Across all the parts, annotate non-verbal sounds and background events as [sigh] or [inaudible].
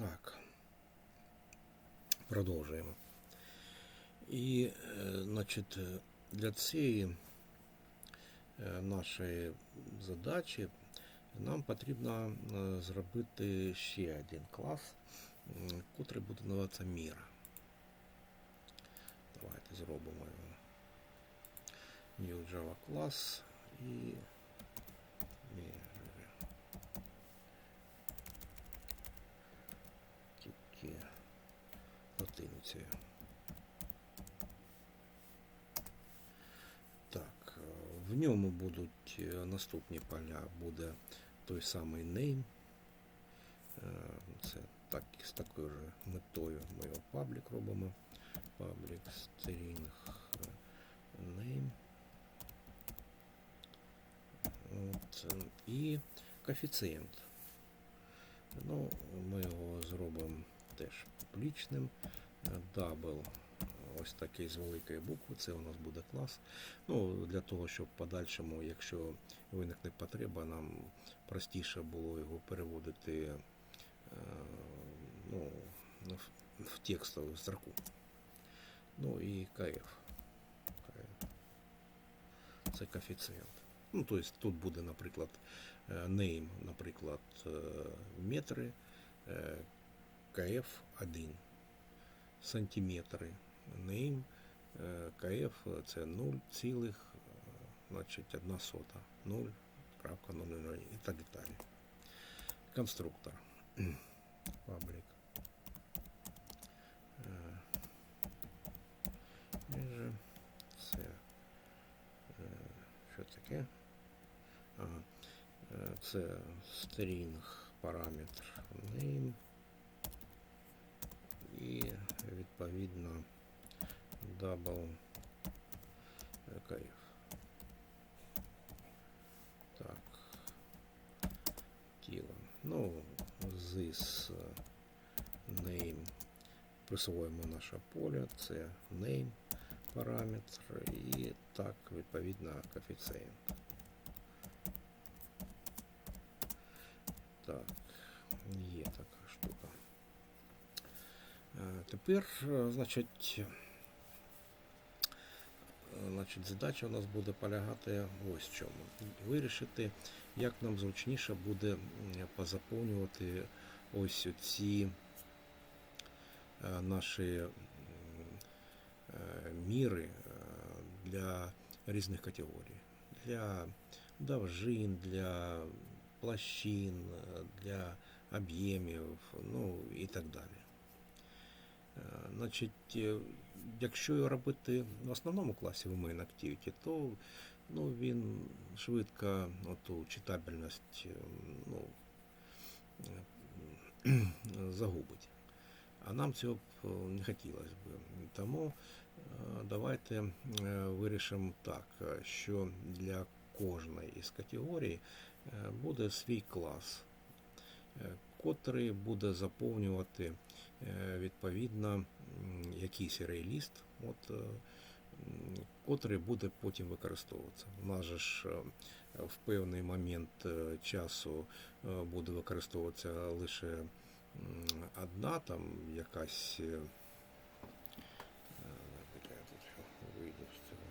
Так. Продовжуємо. І, е, значить, е, для цієї е, нашої задачі нам потрібно е, зробити ще один клас, м, котрий буде називатися міра. Давайте зробимо його. New Java клас і міра. Латиницею. Так, е, в ньому будуть е, наступні поля, буде той самий name. Е, Це так, з такою ж метою ми його паблік робимо. Паблік string name. От, і коефіцієнт. Ну, ми його зробимо теж публічним. Дабл ось такий з великої букви, це у нас буде клас. Ну, Для того, щоб подальшому, якщо виникне потреба, нам простіше було його переводити е, ну, в, текстову строку. Ну і. КФ. Це коефіцієнт. Ну, тобто тут буде, наприклад, е, name, наприклад, е, метри, е, КФ 1 сантиметри. Name, е, КФ це 0, цілих, е, значить, 1 сота, 0.00 і так далі. Конструктор. [clears throat] Паблік. Е, Ниже. Це. е, Що таке? Ага. Е, Це string параметр name і відповідно double kf. Так. Тіло. Ну, this е, name присвоїмо наше поле, це name параметр і так, відповідно, коефіцієнт. Так, є така штука. Тепер, е, значить, е, значить, задача у нас буде полягати ось в чому. Вирішити, як нам зручніше буде позаповнювати ось ці е, наші міри для різних категорій. Для довжин, для площин, для об'ємів, ну і так далі. Е, Значить, е, якщо його робити в основному класі в Main Activity, то ну, він швидко оту читабельність е, ну, [clears throat] загубить. А нам цього б не хотілося б. Тому давайте вирішимо так, що для кожної із категорій буде свій клас, котрий буде заповнювати е, відповідно якийсь рейліст, от, е, котрий буде потім використовуватися. У нас же ж е, в певний момент часу буде використовуватися лише одна там якась. е, е, де я тут вийду з цього.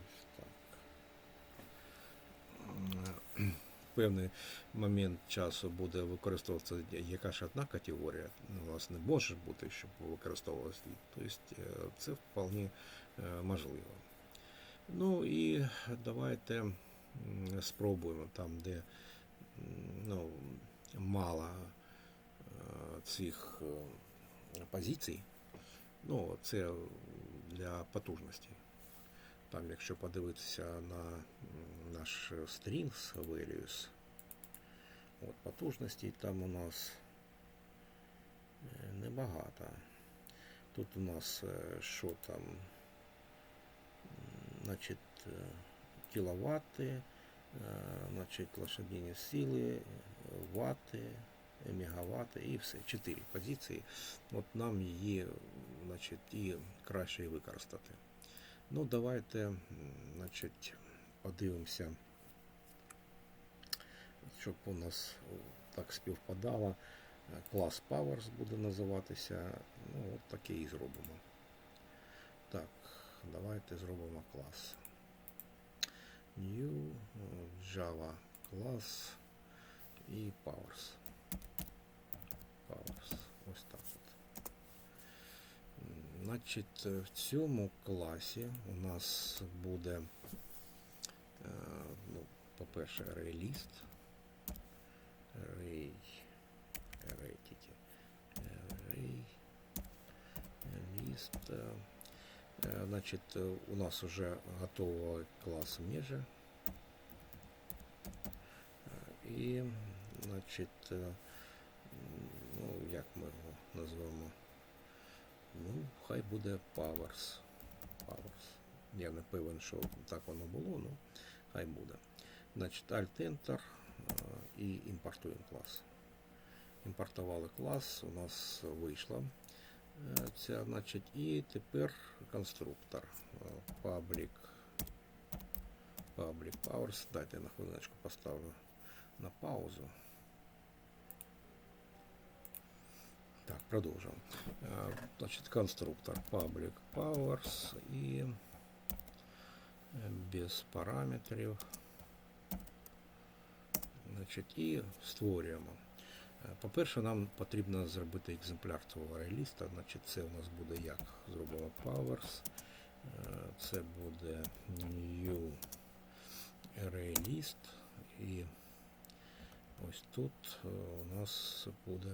Ось так. М, В певний момент часу буде використовуватися яка ж одна категорія, ну, власне, може бути, щоб використовувалася. Тобто е, це вполне е, можливо. Ну і давайте спробуємо там, де ну, мало е, цих позицій. Ну, це для потужності. Там, якщо подивитися на наш strings values, от потужності там у нас е, небагато. Тут у нас е, що там, значить, е, кіловати, значить, лошадині сили, вати, мегавати і все. Чотири позиції. От нам її, значить, і краще використати. Ну, давайте, значить, подивимося, щоб у нас так співпадало. Клас Powers буде називатися. Ну, от таке і зробимо. Так, давайте зробимо клас. New е, Java клас і. Powers. Ось так от. М, Значить, е, в цьому класі у нас буде, е, ну, по-перше, реліст. Array, array тільки. Е, е, Значить, е, у нас вже готовий клас межа. І, значить, ну, як ми його назвемо? Ну, хай буде Powers. Powers. Я не певен, що так воно було, ну хай буде. Значить, Alt-Enter і імпортуємо клас. Імпортували клас, у нас вийшла е, ця, значить, і тепер конструктор. Public, public powers. Дайте я на хвилиночку поставлю на паузу. Так, продовжуємо. Е, Значить, конструктор public powers і без параметрів. Значить, і створюємо. Е, По-перше, нам потрібно зробити екземпляр цього реліста. Значить, це у нас буде як? Зробимо powers. Е, Це буде new array. І ось тут у нас буде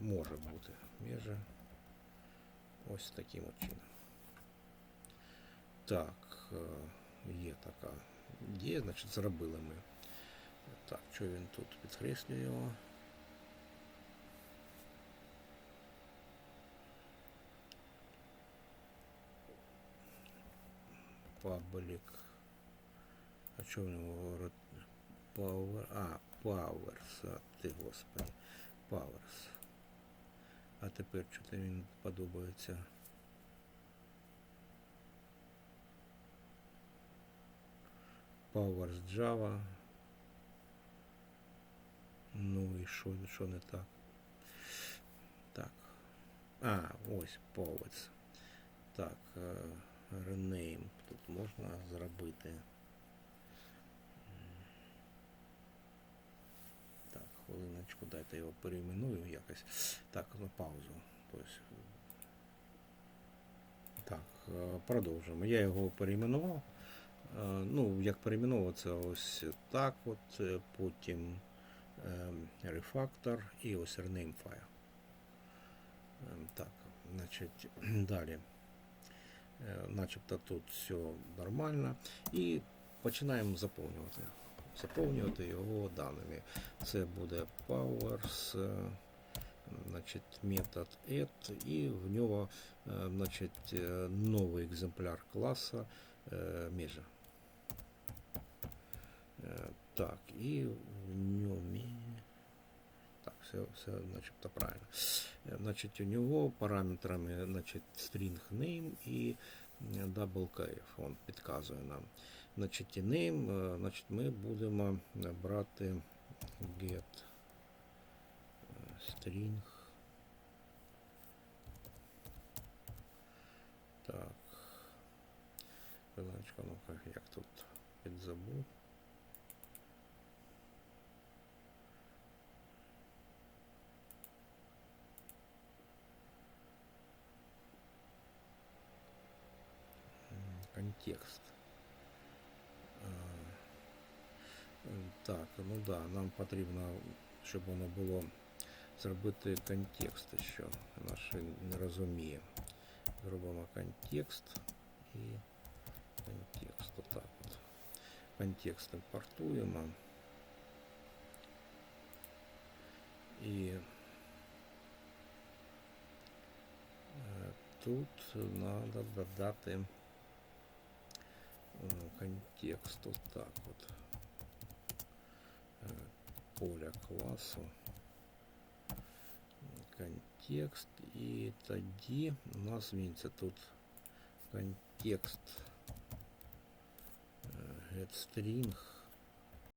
може бути межа ось таким от чином. Так, е, є така є, значить зробили ми. Так, що він тут підкреслює його? Паблік. А що в нього? Power. А, Powers. А ти, господи. Powers. А тепер що він подобається. Powers Java. Ну і що, що не так? Так. А, ось Powers. Так, е, rename тут можна зробити. Так, хвилиночку, дайте його перейменую якось. Так, на паузу. Тобто, так, е, продовжуємо. Я його перейменував. Е, Ну, як перейменовував, це ось так от, е, потім рефактор і ось rename. Ем, Так, значить, [clears throat] далі. Начебто тут все нормально. І починаємо заповнювати. Заповнювати його даними. Це буде powers, е, значить, метод add, і в нього е, значить, е, новий екземпляр класа е, межа. Е, Так, і в ньому. Так, все, все начебто правильно. Е, Значить, у нього параметрами значить, string name і е, double kf. Он підказує нам. Значить, і name, е, значить, ми будемо брати get е, string. Так. Хвилиночку, ну як тут. М, Контекст. Так, ну да, нам потрібно, щоб воно було зробити контекст ще. Наш не розуміє. Зробимо контекст і контекст. Отак от. Контекст імпортуємо. І е, тут треба додати е, контекст отак от. Е, Поля класу. Контекст. І тоді у нас зміниться тут контекст е, getString